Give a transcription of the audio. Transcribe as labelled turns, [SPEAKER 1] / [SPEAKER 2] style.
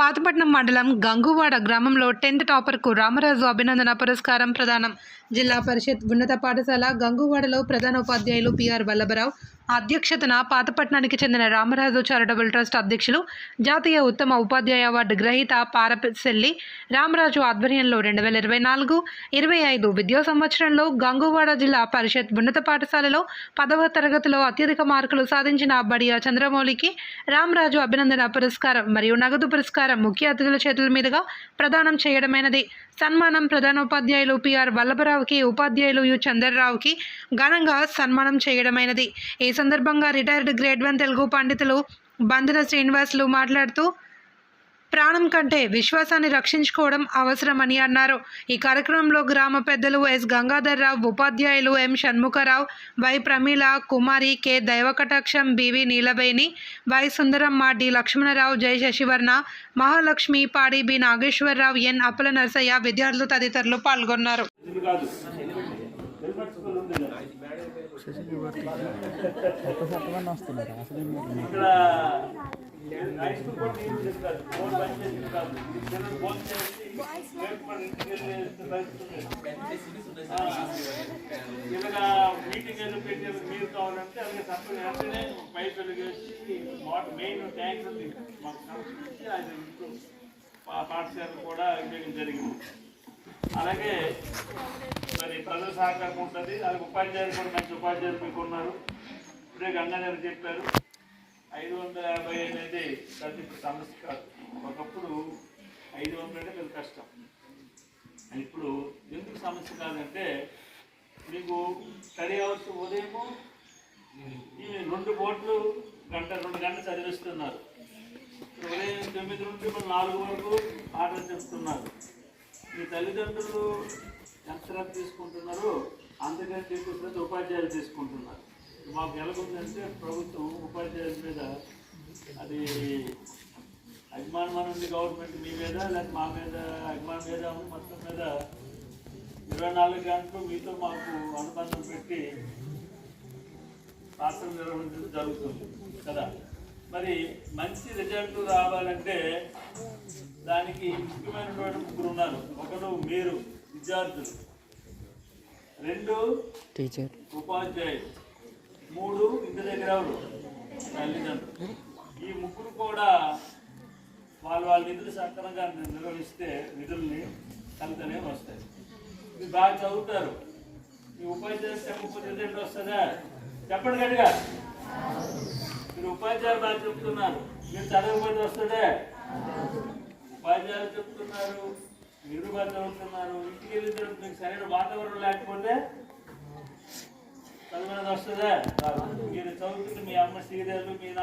[SPEAKER 1] పాతపట్నం మండలం గంగువాడ గ్రామంలో టెన్త్ టాపర్కు రామరాజు అభినందన పురస్కారం ప్రదానం. జిల్లా పరిషత్ ఉన్నత పాఠశాల గంగువాడలో ప్రధాన ఉపాధ్యాయులు పిఆర్ వల్లభరావు అధ్యక్షతన పాతపట్నానికి చెందిన రామరాజు చారిటబుల్ ట్రస్ట్ అధ్యక్షులు జాతీయ ఉత్తమ ఉపాధ్యాయ అవార్డు గ్రహీత పారపెల్లి రామరాజు ఆధ్వర్యంలో రెండు వేల ఇరవై నాలుగు ఇరవై ఐదు విద్యా సంవత్సరంలో గంగువాడ జిల్లా పరిషత్ ఉన్నత పాఠశాలలో పదవ తరగతిలో అత్యధిక మార్కులు సాధించిన బడియా చంద్రమౌళికి రామరాజు అభినందన పురస్కారం మరియు నగదు పురస్కారం ముఖ్య అతిథుల చేతుల మీదుగా ప్రదానం చేయడమైనది. సన్మానం ప్రధానోపాధ్యాయులు పిఆర్ వల్లభరావుకి ఉపాధ్యాయులు యు చంద్రరావుకి ఘనంగా సన్మానం చేయడమైనది. ఈ సందర్భంగా రిటైర్డ్ గ్రేడ్ వన్ తెలుగు పండితులు బంధన శ్రీనివాసులు మాట్లాడుతూ ప్రాణం కంటే విశ్వాసాన్ని రక్షించుకోవడం అవసరమని అన్నారు. ఈ కార్యక్రమంలో గ్రామ పెద్దలు ఎస్. గంగాధర్రావు ఉపాధ్యాయులు M. Shanmukharao Y. Prameela Kumari K. Daivakataksham B V Neelaveni Y. Sundaramma D. Lakshmanarao J. Sashivarna Mahalakshmi Padi B. Nageswararao N. Appala Narasayya విద్యార్థులు తదితరులు పాల్గొన్నారు.
[SPEAKER 2] ఇది కాదు హెల్మెట్ ఇక్కడ చేసి మీటింగ్ ఏదో పెట్టి కావాలంటే అలాగే సంపద వెంటనే పైప్ మెయిన్ ట్యాంక్ ఉంది మాకు పాఠశాల కూడా జరిగింది. అలాగే మరి ప్రజల సహకారం ఉంటుంది. అలాగే ఉపాధ్యాయులు కూడా మంచి ఉపాధ్యాయులు మీకు ఉన్నారు. ఇప్పుడే గంగాధర్ చెప్పారు. ఐదు వందల యాభై అనేది ప్రతి సమస్య కాదు. ఒకప్పుడు ఐదు వందలంటే మీకు పెద్ద కష్టం. ఇప్పుడు ఎందుకు సమస్య కాదంటే మీకు స్టడీ అవర్స్ ఉదయము ఈ రెండు కోట్లు గంట రెండు గంటలు చదివిస్తున్నారు. ఉదయం తొమ్మిది నుండి నాలుగు వరకు ఆటలు చెప్తున్నారు. మీ తల్లిదండ్రులు ఎంత శ్రద్ధ తీసుకుంటున్నారో అంతకంటే ఎక్కువ శ్రద్ధ ఉపాధ్యాయులు తీసుకుంటున్నారు. మాకు ఎలాగుందంటే ప్రభుత్వం ఉపాధ్యాయుల మీద అది అభిమానం అని ఉంది గవర్నమెంట్ మీ మీద లేకపోతే మా మీద అభిమానం మీద ఉంది మొత్తం మీద ఇరవై నాలుగు గంటలు మీతో మాకు అనుబంధం పెట్టి రాష్ట్రం నిర్వహించడం జరుగుతుంది కదా? మరి మంచి రిజల్ట్ రావాలంటే దానికి ముఖ్యమైనటువంటి ముగ్గురు ఉన్నారు. ఒకరు మీరు విద్యార్థులు. రెండు
[SPEAKER 3] టీచర్.
[SPEAKER 2] ఉపాధ్యాయులు. మూడు ఇంటి దగ్గర తల్లిదండ్రులు. ఈ ముగ్గురు కూడా వాళ్ళు వాళ్ళ నిధులు సక్రమంగా నిర్వహిస్తే నిధుల్ని కలితనే వస్తాయి. మీరు బాగా చదువుతారు. మీ ఉపాధ్యాయులు రిజల్ట్ వస్తుందా? చెప్పండి గట్టిగా. మీరు ఉపాధ్యాయులు బాగా చెప్తున్నారు. మీరు చదవకపోతే వస్తుందే? ఉపాధ్యాయులు చెప్తున్నారు నిరుబద్ధం బాగా చదువుతున్నారు. ఇంటికి వెళ్ళి మీకు సరైన వాతావరణం లేకపోతే చదువుఅనేది వస్తుందా? మీరు చదువుతుంటే మీ అమ్మ సీరియల్ మీ నాన్న